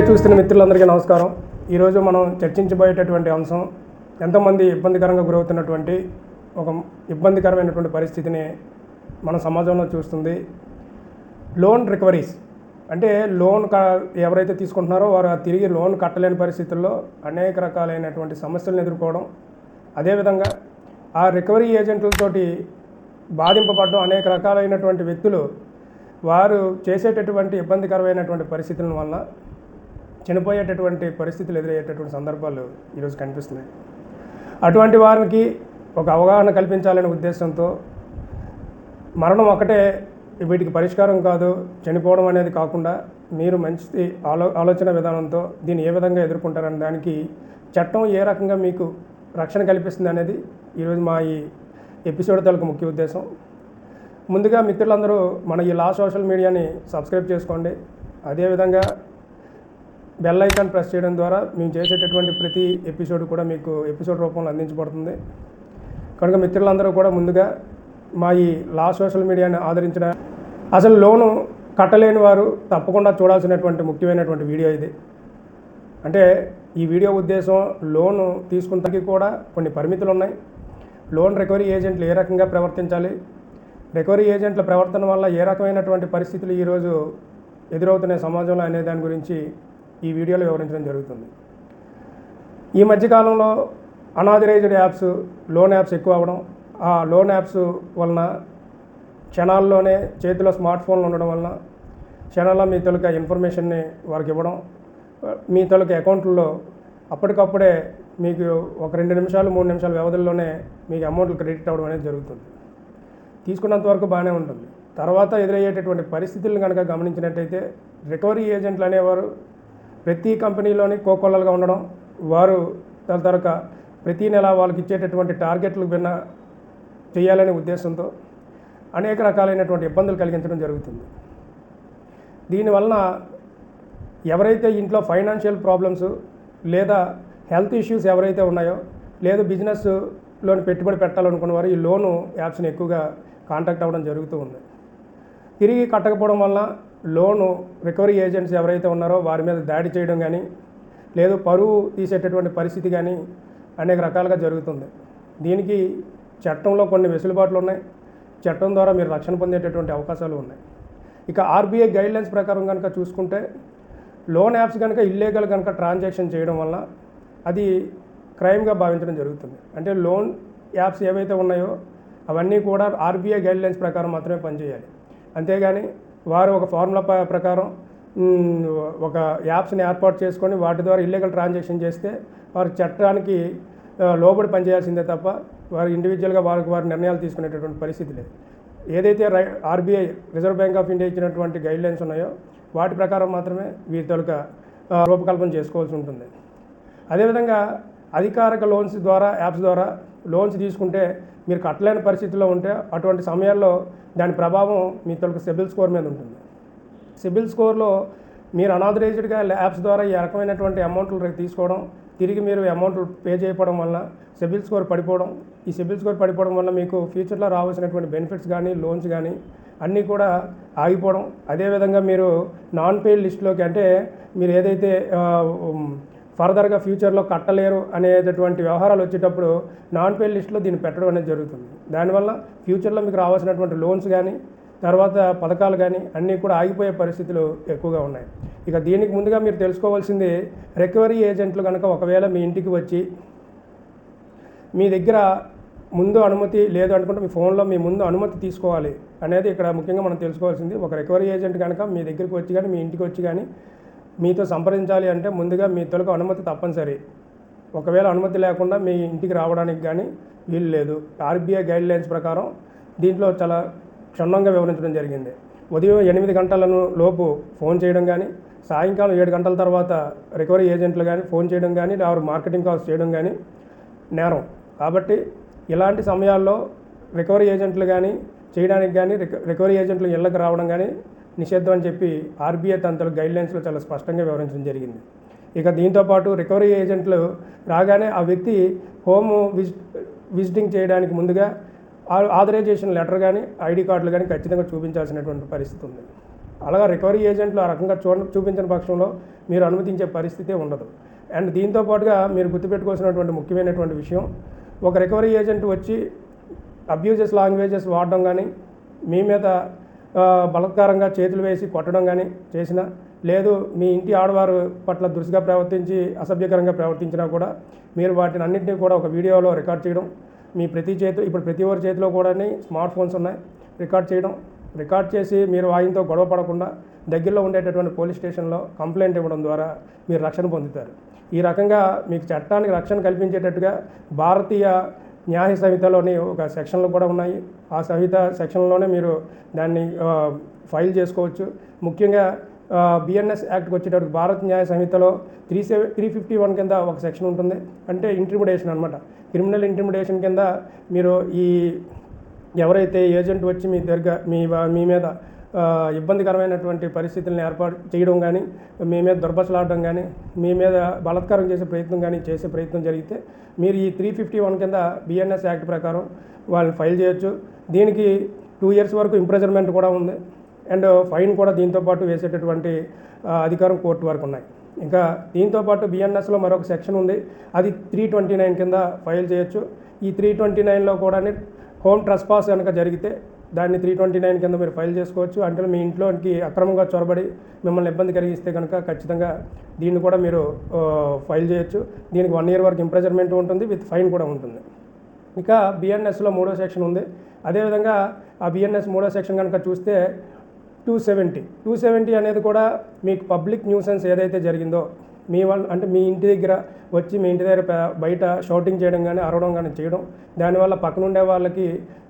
చూస్తున్న మిత్రులందరికీ నమస్కారం. ఈరోజు మనం చర్చించబోయేటటువంటి అంశం ఎంతోమంది ఇబ్బందికరంగా గురవుతున్నటువంటి ఒక ఇబ్బందికరమైనటువంటి పరిస్థితిని మన సమాజంలో చూస్తుంది. లోన్ రికవరీస్ అంటే లోన్ క ఎవరైతే తీసుకుంటున్నారో వారు తిరిగి లోన్ కట్టలేని పరిస్థితుల్లో అనేక రకాలైనటువంటి సమస్యలను ఎదుర్కోవడం అదేవిధంగా ఆ రికవరీ ఏజెంట్లతోటి బాధింపబడడం అనేక రకాలైనటువంటి వ్యక్తులు వారు చేసేటటువంటి ఇబ్బందికరమైనటువంటి పరిస్థితుల వల్ల చనిపోయేటటువంటి పరిస్థితులు ఎదురయ్యేటటువంటి సందర్భాలు ఈరోజు కనిపిస్తున్నాయి. అటువంటి వారికి ఒక అవగాహన కల్పించాలనే ఉద్దేశంతో మరణం ఒకటే వీటికి పరిష్కారం కాదు చనిపోవడం అనేది కాకుండా మీరు మంచి ఆలో ఆలోచన విధానంతో దీన్ని ఏ విధంగా ఎదుర్కొంటారనే దానికి చట్టం ఏ రకంగా మీకు రక్షణ కల్పిస్తుంది అనేది ఈరోజు మా ఈ ఎపిసోడ్ తాలూకు ముఖ్య ఉద్దేశం. ముందుగా మిత్రులందరూ మన ఈ లా సోషల్ మీడియాని సబ్స్క్రైబ్ చేసుకోండి. అదేవిధంగా బెల్ ఐకాన్ ప్రెస్ చేయడం ద్వారా మేము చేసేటటువంటి ప్రతి ఎపిసోడ్ కూడా మీకు ఎపిసోడ్ రూపంలో అందించబడుతుంది. కనుక మిత్రులందరూ కూడా ముందుగా మా ఈ లా సోషల్ మీడియాని ఆదరించిన అసలు లోను కట్టలేని వారు తప్పకుండా చూడాల్సినటువంటి ముఖ్యమైనటువంటి వీడియో ఇది. అంటే ఈ వీడియో ఉద్దేశం లోను తీసుకున్నకి కూడా కొన్ని పరిమితులు ఉన్నాయి లోన్ రికవరీ ఏజెంట్లు ఏ రకంగా ప్రవర్తించాలి? రికవరీ ఏజెంట్ల ప్రవర్తన వల్ల ఏ రకమైనటువంటి పరిస్థితులు ఈరోజు ఎదురవుతున్నాయి సమాజంలో అనే దాని గురించి ఈ వీడియోలో వివరించడం జరుగుతుంది. ఈ మధ్యకాలంలో అనాథరైజ్డ్ యాప్స్ లోన్ యాప్స్ ఎక్కువ అవ్వడం ఆ లోన్ యాప్స్ వలన క్షణాల్లోనే చేతిలో స్మార్ట్ ఫోన్లు ఉండడం వలన క్షణాల్లో మీ తొలక ఇన్ఫర్మేషన్ని వారికి ఇవ్వడం మీ తొలక అకౌంట్లో అప్పటికప్పుడే మీకు ఒక రెండు నిమిషాలు మూడు నిమిషాల వ్యవధిలోనే మీకు అమౌంట్లు క్రెడిట్ అవ్వడం అనేది జరుగుతుంది. తీసుకున్నంత వరకు బాగానే ఉంటుంది. తర్వాత ఎదురయ్యేటటువంటి పరిస్థితులను కనుక గమనించినట్టయితే రికవరీ ఏజెంట్లు అనేవారు ప్రతి కంపెనీలోని కోకొల్లలుగా ఉండడం వారు తరతరక ప్రతి నెల వాళ్ళకి ఇచ్చేటటువంటి టార్గెట్లు భిన్న చేయాలనే ఉద్దేశంతో అనేక రకాలైనటువంటి ఇబ్బందులు కలిగించడం జరుగుతుంది. దీనివలన ఎవరైతే ఇంట్లో ఫైనాన్షియల్ ప్రాబ్లమ్స్ లేదా హెల్త్ ఇష్యూస్ ఎవరైతే ఉన్నాయో లేదా బిజినెస్లోని పెట్టుబడి పెట్టాలనుకున్న వారు ఈ లోను యాప్స్ని ఎక్కువగా కాంటాక్ట్ అవ్వడం జరుగుతూ ఉంది. తిరిగి కట్టకపోవడం వల్ల లోను రికవరీ ఏజెంట్స్ ఎవరైతే ఉన్నారో వారి మీద దాడి చేయడం కానీ లేదు పరువు తీసేటటువంటి పరిస్థితి కానీ అనేక రకాలుగా జరుగుతుంది. దీనికి చట్టంలో కొన్ని వెసులుబాట్లు ఉన్నాయి. చట్టం ద్వారా మీరు రక్షణ పొందేటటువంటి అవకాశాలు ఉన్నాయి. ఇక ఆర్బీఐ గైడ్లైన్స్ ప్రకారం కనుక చూసుకుంటే లోన్ యాప్స్ కనుక ఇల్లీగల్ కనుక ట్రాన్సాక్షన్ చేయడం వల్ల అది క్రైమ్గా భావించడం జరుగుతుంది. అంటే లోన్ యాప్స్ ఏవైతే ఉన్నాయో అవన్నీ కూడా ఆర్బీఐ గైడ్లైన్స్ ప్రకారం మాత్రమే పనిచేయాలి. అంతేగాని వారు ఒక ఫార్ములా ప్రకారం ఒక యాప్స్ని ఏర్పాటు చేసుకొని వాటి ద్వారా ఇల్లీగల్ ట్రాన్సాక్షన్ చేస్తే వారు చట్టానికి లోబడి పనిచేయాల్సిందే తప్ప వారు ఇండివిజువల్గా వారికి వారి నిర్ణయాలు తీసుకునేటటువంటి పరిస్థితి లేదు. ఏదైతే రై RBI reserve bank of India ఇచ్చినటువంటి గైడ్లైన్స్ ఉన్నాయో వాటి ప్రకారం మాత్రమే వీరి తొలక రూపకల్పన చేసుకోవాల్సి ఉంటుంది. అదేవిధంగా అధికారిక లోన్స్ ద్వారా యాప్స్ ద్వారా లోన్స్ తీసుకుంటే మీరు కట్టలేని పరిస్థితిలో ఉంటే అటువంటి సమయాల్లో దాని ప్రభావం మీ తొలక సిబిల్ స్కోర్ మీద ఉంటుంది. సిబిల్ స్కోర్లో మీరు అనాథరైజ్డ్గా యాప్స్ ద్వారా ఈ రకమైనటువంటి అమౌంట్లు తీసుకోవడం తిరిగి మీరు అమౌంట్లు పే చేయడం వల్ల సిబిల్ స్కోర్ పడిపోవడం ఈ సిబిల్ స్కోర్ పడిపోవడం వల్ల మీకు ఫ్యూచర్లో రావాల్సినటువంటి బెనిఫిట్స్ కానీ లోన్స్ కానీ అన్నీ కూడా ఆగిపోవడం. అదేవిధంగా మీరు నాన్ పేడ్ లిస్ట్లోకి అంటే మీరు ఏదైతే ఫర్దర్గా ఫ్యూచర్లో కట్టలేరు అనేటటువంటి వ్యవహారాలు వచ్చేటప్పుడు నాన్ పే లిస్ట్లో దీన్ని పెట్టడం అనేది జరుగుతుంది. దానివల్ల ఫ్యూచర్లో మీకు రావాల్సినటువంటి లోన్స్ కానీ తర్వాత పథకాలు కానీ అన్నీ కూడా ఆగిపోయే పరిస్థితులు ఎక్కువగా ఉన్నాయి. ఇక దీనికి ముందుగా మీరు తెలుసుకోవాల్సింది రికవరీ ఏజెంట్లు కనుక ఒకవేళ మీ ఇంటికి వచ్చి మీ దగ్గర ముందు అనుమతి లేదు అనుకుంటే మీ ఫోన్లో మీ ముందు అనుమతి తీసుకోవాలి అనేది ఇక్కడ ముఖ్యంగా మనం తెలుసుకోవాల్సింది. ఒక రికవరీ ఏజెంట్ కనుక మీ దగ్గరికి వచ్చి కానీ మీ ఇంటికి వచ్చి కానీ మీతో సంప్రదించాలి అంటే ముందుగా మీ తొలక అనుమతి తప్పనిసరి. ఒకవేళ అనుమతి లేకుండా మీ ఇంటికి రావడానికి కానీ వీలు లేదు. ఆర్బీఐ గైడ్ లైన్స్ ప్రకారం దీంట్లో చాలా క్షుణ్ణంగా వివరించడం జరిగింది. ఉదయం ఎనిమిది గంటలను లోపు ఫోన్ చేయడం కానీ సాయంకాలం ఏడు గంటల తర్వాత రికవరీ ఏజెంట్లు కానీ ఫోన్ చేయడం కానీ లేదా మార్కెటింగ్ కాల్స్ చేయడం కానీ నేరం. కాబట్టి ఇలాంటి సమయాల్లో రికవరీ ఏజెంట్లు కానీ చేయడానికి కానీ రిక రికవరీ ఏజెంట్లు ఇళ్ళకి రావడం కానీ నిషేధం అని చెప్పి ఆర్బీఐ తనతో గైడ్లైన్స్లో చాలా స్పష్టంగా వివరించడం జరిగింది. ఇక దీంతోపాటు రికవరీ ఏజెంట్లు రాగానే ఆ వ్యక్తి హోమ్ విజి విజిటింగ్ చేయడానికి ముందుగా ఆ- ఆథరైజేషన్ లెటర్ కానీ ఐడి కార్డులు కానీ ఖచ్చితంగా చూపించాల్సినటువంటి పరిస్థితి ఉంది. అలాగా రికవరీ ఏజెంట్లు ఆ రకంగా చూ చూపించిన పక్షంలో మీరు అనుమతించే పరిస్థితే ఉండదు. అండ్ దీంతో పాటుగా మీరు గుర్తుపెట్టుకోవాల్సినటువంటి ముఖ్యమైనటువంటి విషయం ఒక రికవరీ ఏజెంట్ వచ్చి అబ్యూజెస్ లాంగ్వేజెస్ వాడడం కానీ మీ మీద బలత్కారంగా చేతులు వేసి కొట్టడం కానీ చేసిన లేదు మీ ఇంటి ఆడవారు పట్ల దురుసుగా ప్రవర్తించి అసభ్యకరంగా ప్రవర్తించినా కూడా మీరు వాటిని అన్నింటినీ కూడా ఒక వీడియోలో రికార్డ్ చేయడం మీ ప్రతి చేతి ఇప్పుడు ప్రతి ఒక్కరి చేతిలో కూడా స్మార్ట్ ఫోన్స్ ఉన్నాయి రికార్డ్ చేయడం రికార్డ్ చేసి మీరు ఆయనతో గొడవ పడకుండా దగ్గరలో ఉండేటటువంటి పోలీస్ స్టేషన్లో కంప్లైంట్ ఇవ్వడం ద్వారా మీరు రక్షణ పొందుతారు. ఈ రకంగా మీకు చట్టానికి రక్షణ కల్పించేటట్టుగా భారతీయ న్యాయ సంహితలోని ఒక సెక్షన్లు కూడా ఉన్నాయి. ఆ సంహిత సెక్షన్లోనే మీరు దాన్ని ఫైల్ చేసుకోవచ్చు. ముఖ్యంగా బిఎన్ఎస్ యాక్ట్కి వచ్చేటప్పుడు భారత న్యాయ సంహితలో three seven three fifty one కింద ఒక సెక్షన్ ఉంటుంది. అంటే ఇంట్రిమిడేషన్ అనమాట క్రిమినల్ ఇంట్రిమిడేషన్ కింద మీరు ఈ ఎవరైతే ఏజెంట్ వచ్చి మీ దగ్గర మీ మీ మీద ఇబ్బందికరమైనటువంటి పరిస్థితులను ఏర్పాటు చేయడం కానీ మీ మీద దుర్భసలాడడం కానీ మీ మీద బలాత్కారం చేసే ప్రయత్నం కానీ చేసే ప్రయత్నం జరిగితే మీరు ఈ త్రీ ఫిఫ్టీ వన్ కింద బిఎన్ఎస్ యాక్ట్ ప్రకారం వాళ్ళని ఫైల్ చేయొచ్చు. దీనికి టూ ఇయర్స్ వరకు ఇంప్రెజర్మెంట్ కూడా ఉంది. అండ్ ఫైన్ కూడా దీంతో పాటు వేసేటటువంటి అధికారం కోర్టు వరకు ఉన్నాయి. ఇంకా దీంతో పాటు బిఎన్ఎస్లో మరొక సెక్షన్ ఉంది. అది త్రీ ట్వంటీ నైన్ కింద ఫైల్ చేయొచ్చు. ఈ త్రీ ట్వంటీ నైన్లో కూడా హోమ్ ట్రస్పాస్ కనుక జరిగితే దాన్ని త్రీ ట్వంటీ నైన్ కింద మీరు ఫైల్ చేసుకోవచ్చు. అంటే మీ ఇంట్లోకి అక్రమంగా చొరబడి మిమ్మల్ని ఇబ్బంది కలిగిస్తే కనుక ఖచ్చితంగా దీన్ని కూడా మీరు ఫైల్ చేయొచ్చు. దీనికి వన్ ఇయర్ వరకు ఇంప్రెజర్మెంట్ ఉంటుంది విత్ ఫైన్ కూడా ఉంటుంది. ఇక బిఎన్ఎస్లో మూడో సెక్షన్ ఉంది. అదేవిధంగా ఆ బిఎన్ఎస్ మూడో సెక్షన్ కనుక చూస్తే టూ సెవెంటీ టూ సెవెంటీ అనేది కూడా మీకు పబ్లిక్ న్యూసెన్స్ ఏదైతే జరిగిందో మీ వాళ్ళ అంటే మీ ఇంటి దగ్గర వచ్చి మీ ఇంటి దగ్గర బయట షౌటింగ్ చేయడం కానీ అరవడం కానీ చేయడం దానివల్ల పక్కన ఉండే వాళ్ళకి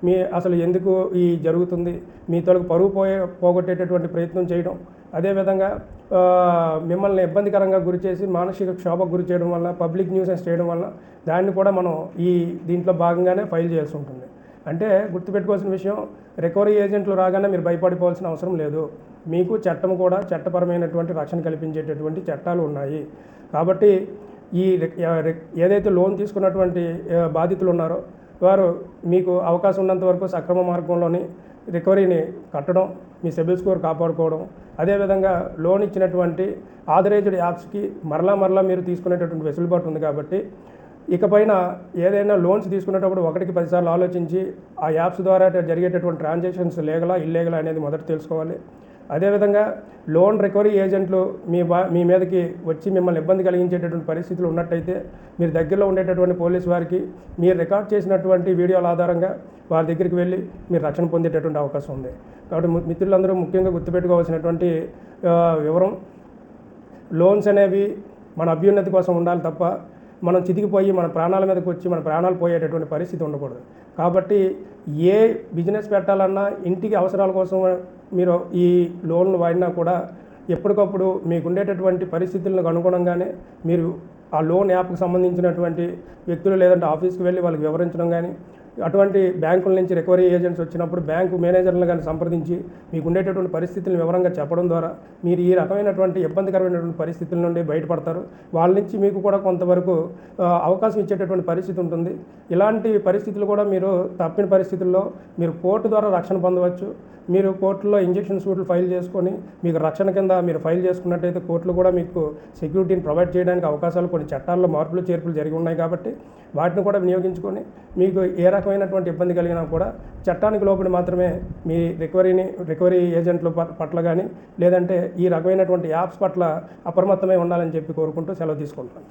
మీ అసలు ఎందుకు ఈ జరుగుతుంది? మీ తొలగి పరువు పోయే పోగొట్టేటటువంటి ప్రయత్నం చేయడం. అదేవిధంగా మిమ్మల్ని ఇబ్బందికరంగా గురి చేసి మానసిక క్షోభకు గురి చేయడం వల్ల పబ్లిక్ న్యూసెన్స్ చేయడం వల్ల దాన్ని కూడా మనం ఈ దీంట్లో భాగంగానే ఫైల్ చేయాల్సి ఉంటుంది. అంటే గుర్తుపెట్టుకోవాల్సిన విషయం రికవరీ ఏజెంట్లు రాగానే మీరు భయపడిపోవాల్సిన అవసరం లేదు. మీకు చట్టం కూడా చట్టపరమైనటువంటి రక్షణ కల్పించేటటువంటి చట్టాలు ఉన్నాయి. కాబట్టి ఈ ఏదైతే లోన్ తీసుకున్నటువంటి బాధితులు ఉన్నారో వారు మీకు అవకాశం ఉన్నంత వరకు సక్రమ మార్గంలోని రికవరీని కట్టడం మీ సిబిల్ స్కోర్ కాపాడుకోవడం అదేవిధంగా లోన్ ఇచ్చినటువంటి ఆథరైజ్డ్ యాప్స్కి మరలా మరలా మీరు తీసుకునేటటువంటి వెసులుబాటు ఉంది కాబట్టి ఇకపైన ఏదైనా లోన్స్ తీసుకునేటప్పుడు ఒకటికి పదిసార్లు ఆలోచించి ఆ యాప్స్ ద్వారా జరిగేటటువంటి ట్రాన్సాక్షన్స్ లీగలా ఇల్లీగలా అనేది మొదట తెలుసుకోవాలి. అదేవిధంగా లోన్ రికవరీ ఏజెంట్లు మీ బా మీ మీదకి వచ్చి మిమ్మల్ని ఇబ్బంది కలిగించేటటువంటి పరిస్థితులు ఉన్నట్టయితే మీరు దగ్గరలో ఉండేటటువంటి పోలీస్ వారికి మీరు రికార్డ్ చేసినటువంటి వీడియోల ఆధారంగా వారి దగ్గరికి వెళ్ళి మీరు రక్షణ పొందేటటువంటి అవకాశం ఉంది. కాబట్టి మిత్రులందరూ ముఖ్యంగా గుర్తుపెట్టుకోవాల్సినటువంటి వివరం. లోన్స్ అనేవి మన అభ్యున్నతి కోసం ఉండాలి తప్ప మనం చితికిపోయి మన ప్రాణాల మీదకి వచ్చి మన ప్రాణాలు పోయేటటువంటి పరిస్థితి ఉండకూడదు. కాబట్టి ఏ బిజినెస్ పెట్టాలన్నా ఇంటికి అవసరాల కోసం మీరు ఈ లోన్లు వాడినా కూడా ఎప్పటికప్పుడు మీకు ఉండేటటువంటి పరిస్థితులకు అనుగుణంగానే మీరు ఆ లోన్ యాప్కి సంబంధించినటువంటి వ్యక్తులు లేదంటే ఆఫీస్కి వెళ్ళి వాళ్ళకి వివరించడం కానీ అటువంటి బ్యాంకుల నుంచి రికవరీ ఏజెంట్స్ వచ్చినప్పుడు బ్యాంకు మేనేజర్లను కానీ సంప్రదించి మీకు ఉండేటటువంటి పరిస్థితులను వివరంగా చెప్పడం ద్వారా మీరు ఈ రకమైనటువంటి ఇబ్బందికరమైనటువంటి పరిస్థితుల నుండి బయటపడతారు. వాళ్ళ నుంచి మీకు కూడా కొంతవరకు అవకాశం ఇచ్చేటటువంటి పరిస్థితి ఉంటుంది. ఇలాంటి పరిస్థితులు కూడా మీరు తప్పిన పరిస్థితుల్లో మీరు కోర్టు ద్వారా రక్షణ పొందవచ్చు. మీరు కోర్టులో ఇంజెక్షన్ సూట్లు ఫైల్ చేసుకొని మీకు రక్షణ కింద మీరు ఫైల్ చేసుకున్నట్టయితే కోర్టులు కూడా మీకు సెక్యూరిటీని ప్రొవైడ్ చేయడానికి అవకాశాలు కొన్ని చట్టాల్లో మార్పులు చేర్పులు జరిగి ఉన్నాయి కాబట్టి వాటిని కూడా వినియోగించుకొని మీకు ఏ రకమైనటువంటి ఇబ్బంది కలిగినా కూడా చట్టానికి లోపలి మాత్రమే మీ రికవరీని రికవరీ ఏజెంట్ల పట్ల కానీ లేదంటే ఈ రకమైనటువంటి యాప్స్ పట్ల అప్రమత్తమై ఉండాలని చెప్పి కోరుకుంటూ సెలవు తీసుకుంటాను